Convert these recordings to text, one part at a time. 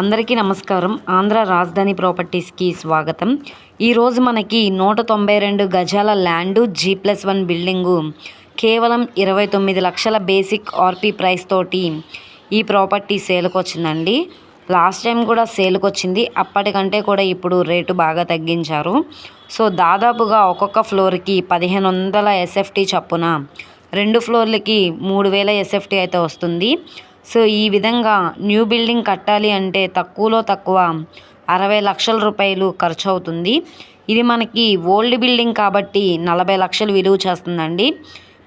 అందరికీ నమస్కారం. ఆంధ్ర రాజధాని ప్రాపర్టీస్కి స్వాగతం. ఈరోజు మనకి నూట తొంభై రెండు గజాల land G plus one building కేవలం ఇరవై తొమ్మిది లక్షల బేసిక్ ఆర్పీ ప్రైస్ తోటి ఈ ప్రాపర్టీ సేల్కి వచ్చిందండి. లాస్ట్ టైం కూడా సేల్కి వచ్చింది. అప్పటికంటే కూడా ఇప్పుడు రేటు బాగా తగ్గించారు. సో దాదాపుగా ఒక్కొక్క ఫ్లోర్కి పదిహేను వందల ఎస్ఎఫ్టీ చప్పున రెండు ఫ్లోర్లకి మూడు వేల ఎస్ఎఫ్టీ అయితే వస్తుంది. సో ఈ విధంగా న్యూ బిల్డింగ్ కట్టాలి అంటే తక్కువలో తక్కువ అరవై లక్షల రూపాయలు ఖర్చు అవుతుంది ఇది మనకి ఓల్డ్ బిల్డింగ్ కాబట్టి నలభై లక్షలు విలువ చేస్తుందండి.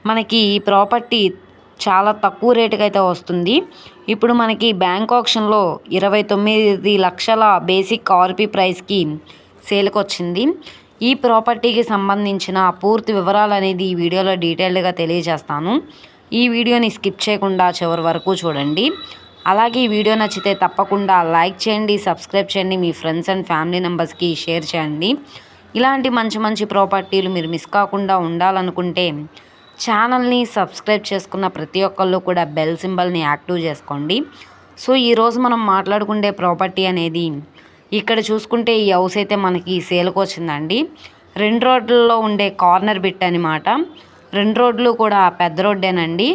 మనకి ఈ ప్రాపర్టీ చాలా తక్కువ రేటుకి అయితే వస్తుంది. ఇప్పుడు మనకి బ్యాంక్ ఆప్షన్లో ఇరవై తొమ్మిది లక్షల బేసిక్ ఆర్పి ప్రైస్కి సేల్కి వచ్చింది ఈ ప్రాపర్టీకి సంబంధించిన పూర్తి వివరాలు అనేది ఈ వీడియోలో డీటెయిల్డ్గా తెలియజేస్తాను. ఈ వీడియోని స్కిప్ చేయకుండా చివరి వరకు చూడండి. అలాగే ఈ వీడియో నచ్చితే తప్పకుండా లైక్ చేయండి సబ్స్క్రైబ్ చేయండి మీ ఫ్రెండ్స్ అండ్ ఫ్యామిలీ మెంబర్స్కి షేర్ చేయండి. ఇలాంటి మంచి మంచి ప్రాపర్టీలు మీరు మిస్ కాకుండా ఉండాలనుకుంటే ఛానల్ని సబ్స్క్రైబ్ చేసుకున్న ప్రతి ఒక్కళ్ళు కూడా బెల్ సింబల్ని యాక్టివ్ చేసుకోండి. సో ఈరోజు మనం మాట్లాడుకునే ప్రాపర్టీ అనేది ఇక్కడ చూసుకుంటే ఈ హౌస్ అయితే మనకి సేల్కి వచ్చిందండి. రెండు రోడ్లలో ఉండే కార్నర్ బిట్ అనమాట రెండు రోడ్లు కూడా పెద్ద రోడ్డేనండి.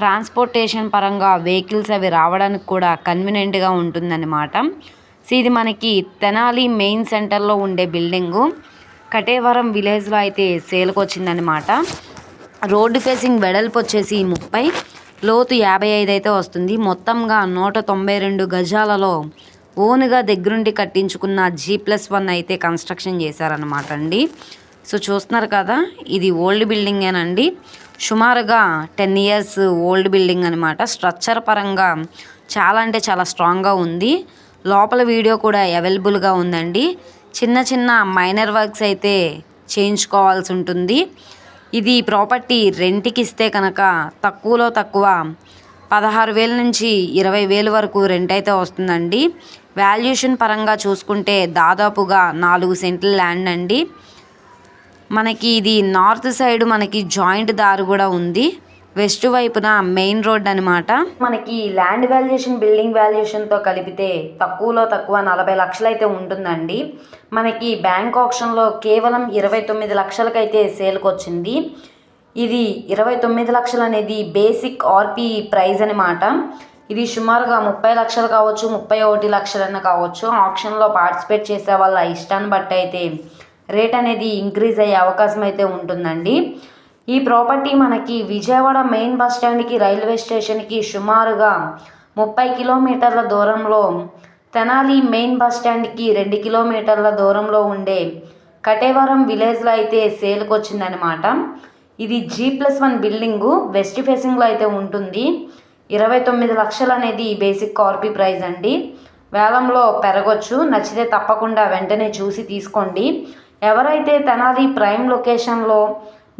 ట్రాన్స్పోర్టేషన్ పరంగా వెహికల్స్ అవి రావడానికి కూడా కన్వీనియంట్గా ఉంటుందన్నమాట. సో ఇది మనకి తెనాలి మెయిన్ సెంటర్లో ఉండే బిల్డింగు. కటేవరం విలేజ్లో అయితే సేల్కి వచ్చిందనమాట రోడ్డు ఫేసింగ్ వెడల్పు వచ్చేసి ముప్పై లోతు యాభై ఐదు అయితే వస్తుంది. మొత్తంగా నూట తొంభై రెండు గజాలలో ఓన్గా దగ్గరుండి కట్టించుకున్న జీ ప్లస్ వన్ అయితే కన్స్ట్రక్షన్ చేశారనమాట అండి. సో చూస్తున్నారు కదా ఇది ఓల్డ్ బిల్డింగేనండి సుమారుగా టెన్ ఇయర్స్ ఓల్డ్ బిల్డింగ్ అనమాట స్ట్రక్చర్ పరంగా చాలా అంటే చాలా స్ట్రాంగ్గా ఉంది. లోపల వీడియో కూడా అవైలబుల్గా ఉందండి. చిన్న చిన్న మైనర్ వర్క్స్ అయితే చేయించుకోవాల్సి ఉంటుంది. ఇది ప్రాపర్టీ రెంట్కి ఇస్తే కనుక తక్కువలో తక్కువ పదహారు వేల నుంచి ఇరవై వేలు వరకు రెంట్ అయితే వస్తుందండి. వాల్యుయేషన్ పరంగా చూసుకుంటే దాదాపుగా నాలుగు సెంట్ల ల్యాండ్ అండి. మనకి ఇది నార్త్ సైడ్ మనకి జాయింట్ దారి కూడా ఉంది. వెస్ట్ వైపున మెయిన్ రోడ్ అనమాట మనకి ల్యాండ్ వాల్యుయేషన్ బిల్డింగ్ వాల్యుయేషన్తో కలిపితే తక్కువలో తక్కువ నలభై లక్షలు అయితే ఉంటుందండి. మనకి బ్యాంక్ ఆప్షన్లో కేవలం ఇరవై తొమ్మిది లక్షలకైతే సేల్కి వచ్చింది. ఇది ఇరవై తొమ్మిది లక్షలు అనేది బేసిక్ ఆర్పి ప్రైజ్ అనమాట ఇది సుమారుగా ముప్పై లక్షలు కావచ్చు ముప్పై ఒకటి లక్షలన్నా కావచ్చు. ఆప్షన్లో పార్టిసిపేట్ చేసే వాళ్ళ ఇష్టాన్ని బట్టి అయితే రేట్ అనేది ఇంక్రీజ్ అయ్యే అవకాశం అయితే ఉంటుందండి. ఈ ప్రాపర్టీ మనకి విజయవాడ మెయిన్ బస్ స్టాండ్కి రైల్వే స్టేషన్కి సుమారుగా ముప్పై కిలోమీటర్ల దూరంలో తెనాలి మెయిన్ బస్ స్టాండ్కి రెండు కిలోమీటర్ల దూరంలో ఉండే కటేవరం విలేజ్లో అయితే సేల్కి వచ్చిందనమాట ఇది G plus one building west ఫేసింగ్లో అయితే ఉంటుంది. ఇరవై తొమ్మిది లక్షలు అనేది బేసిక్ కార్పీ ప్రైస్ అండి. వేలంలో పెరగొచ్చు నచ్చితే తప్పకుండా వెంటనే చూసి తీసుకోండి. ఎవరైతే తెనాలి ప్రైమ్ లొకేషన్లో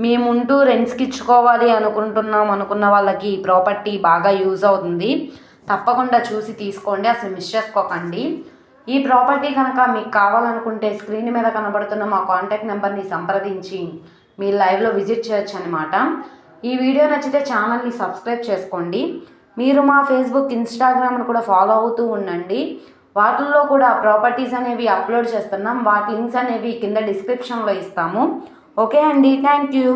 మేముంటూ రెంట్స్కి ఇచ్చుకోవాలి అనుకుంటున్నాం అనుకున్న వాళ్ళకి ప్రాపర్టీ బాగా యూజ్ అవుతుంది తప్పకుండా చూసి తీసుకోండి అసలు మిస్ చేసుకోకండి. ఈ ప్రాపర్టీ కనుక మీకు కావాలనుకుంటే స్క్రీన్ మీద కనబడుతున్న మా కాంటాక్ట్ నెంబర్ని సంప్రదించి మీరు లైవ్లో విజిట్ చేయొచ్చు అనమాట ఈ వీడియో నచ్చితే ఛానల్ని సబ్స్క్రైబ్ చేసుకోండి. మీరు మా ఫేస్బుక్ ఇన్స్టాగ్రామ్ను కూడా ఫాలో అవుతూ ఉండండి. వాటిల్లో కూడా ప్రాపర్టీస్ అనేవి అప్లోడ్ చేస్తున్నాం. వాటి లింక్స్ అనేవి కింద డిస్క్రిప్షన్లో ఇస్తాము. ఓకే అండి. Thank you.